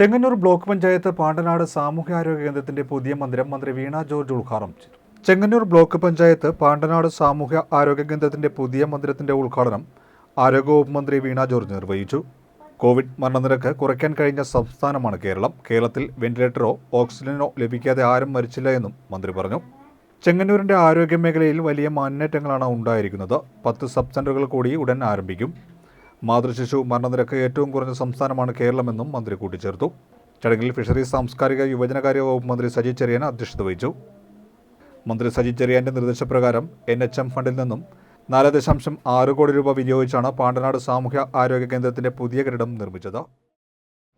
Chengannur block panchayat Pandanad സാമൂഹ്യാരോഗ്യ കേന്ദ്രത്തിന്റെ പുതിയ മന്ദിരം മന്ത്രി വീണ ജോർജ് ഉദ്ഘാടനം ചെയ്തു. ചെങ്ങന്നൂർ ബ്ലോക്ക് പഞ്ചായത്ത് പാണ്ടനാട് സാമൂഹ്യ ആരോഗ്യ കേന്ദ്രത്തിന്റെ പുതിയ മന്ദിരത്തിന്റെ ഉദ്ഘാടനം ആരോഗ്യവകുപ്പ് മന്ത്രി വീണ ജോർജ് നിർവഹിച്ചു. കോവിഡ് മരണനിരക്ക് കുറയ്ക്കാൻ കഴിഞ്ഞ സംസ്ഥാനമാണ് കേരളം. കേരളത്തിൽ വെന്റിലേറ്ററോ ഓക്സിജനോ ലഭിക്കാതെ ആരും മരിച്ചില്ല എന്നും മന്ത്രി പറഞ്ഞു. ചെങ്ങന്നൂരിന്റെ ആരോഗ്യ മേഖലയിൽ വലിയ മുന്നേറ്റങ്ങളാണ് ഉണ്ടായിരിക്കുന്നത്. പത്ത് സബ് സെന്ററുകൾ കൂടി ഉടൻ ആരംഭിക്കും. മാതൃശിശു മരണനിരക്ക് ഏറ്റവും കുറഞ്ഞ സംസ്ഥാനമാണ് കേരളമെന്നും മന്ത്രി കൂട്ടിച്ചേർത്തു. ചടങ്ങിൽ ഫിഷറീസ് സാംസ്കാരിക യുവജനകാര്യ വകുപ്പ് മന്ത്രി സജി ചെറിയാൻ അധ്യക്ഷത വഹിച്ചു. മന്ത്രി സജി ചെറിയാന്റെ നിർദ്ദേശപ്രകാരം എൻ എച്ച് എം ഫണ്ടിൽ നിന്നും നാല് ദശാംശം ആറ് കോടി രൂപ വിനിയോഗിച്ചാണ് പാണ്ടനാട് സാമൂഹ്യ ആരോഗ്യ കേന്ദ്രത്തിന്റെ പുതിയ കെട്ടിടം നിർമ്മിച്ചത്.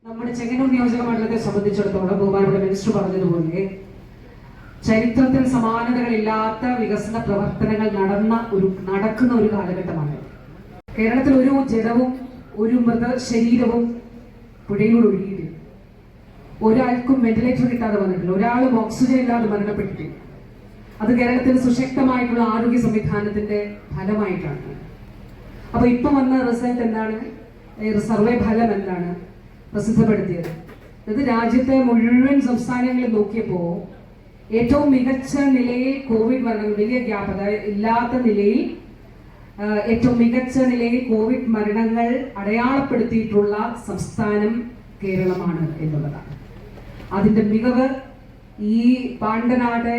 നമ്മുടെ ചെങ്ങന്നൂർ നിയോജക മണ്ഡലത്തെ സംബന്ധിച്ചിടത്തോളം മിനിസ്റ്റർ പറഞ്ഞതുപോലെ ചരിത്രത്തിൽ സമാനതകളില്ലാത്ത വികസന പ്രവർത്തനങ്ങൾ നടന്ന ഒരു നടക്കുന്ന ഒരു കാലഘട്ടമാണ് കേരളത്തിൽ ഒരു ജലവും ഒരു മൃതശരീരവും പുഴയിലൂടെ ഒഴുകിയിട്ടില്ല. ഒരാൾക്കും വെന്റിലേറ്റർ കിട്ടാതെ വന്നിട്ടില്ല. ഒരാളും ഓക്സിജൻ ഇല്ലാതെ മരണപ്പെട്ടിട്ടില്ല. അത് കേരളത്തിൽ സുശക്തമായിട്ടുള്ള ആരോഗ്യ സംവിധാനത്തിന്റെ ഫലമായിട്ടാണ്. അപ്പൊ ഇപ്പൊ വന്ന റിസൾട്ട് എന്താണ്? സർവേ ഫലം എന്താണ്? പ്രസിദ്ധപ്പെടുത്തിയത്. ഇത് രാജ്യത്തെ മുഴുവൻ സംസ്ഥാനങ്ങളിൽ നോക്കിയപ്പോ ഏറ്റവും മികച്ച നിലയിൽ കോവിഡ് മരണങ്ങൾ വലിയ ഗ്യാപ് അതായത് ഇല്ലാത്ത നിലയിൽ ഏറ്റവും മികച്ച നിലയിൽ കോവിഡ് മരണങ്ങൾ അടയാളപ്പെടുത്തിയിട്ടുള്ള സംസ്ഥാനം കേരളമാണ് എന്നുള്ളതാണ്. അതിന്റെ മികവ് ഈ പാണ്ടനാട്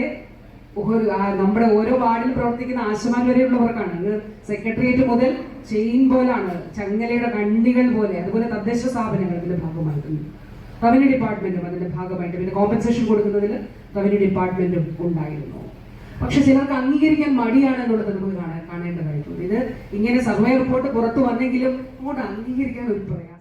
ഒരു നമ്മുടെ ഓരോ വാർഡിൽ പ്രവർത്തിക്കുന്ന ആശമാൻ വരെയുള്ളവർക്കാണ് ഇത് സെക്രട്ടേറിയറ്റ് മുതൽ ചെയിൻ പോലാണ് ചങ്ങലയുടെ കണ്ണികൾ പോലെ അതുപോലെ തദ്ദേശ സ്ഥാപനങ്ങൾ ഇതിന്റെ ഭാഗമായിട്ടുണ്ട്. റവന്യൂ ഡിപ്പാർട്ട്മെന്റും അതിന്റെ ഭാഗമായിട്ട് പിന്നെ കോമ്പൻസേഷൻ കൊടുക്കുന്നതിൽ റവന്യൂ ഡിപ്പാർട്ട്മെന്റും ഉണ്ടായിരുന്നു. പക്ഷെ ചിലർക്ക് അംഗീകരിക്കാൻ മടിയാണ് എന്നുള്ളത് നമുക്ക് കാണാൻ കാണേണ്ടതായിട്ടുണ്ട്. ഇത് ഇങ്ങനെ സർവേ റിപ്പോർട്ട് പുറത്തു വന്നെങ്കിലും അങ്ങോട്ട് അംഗീകരിക്കാൻ ഒരു പ്രയാസം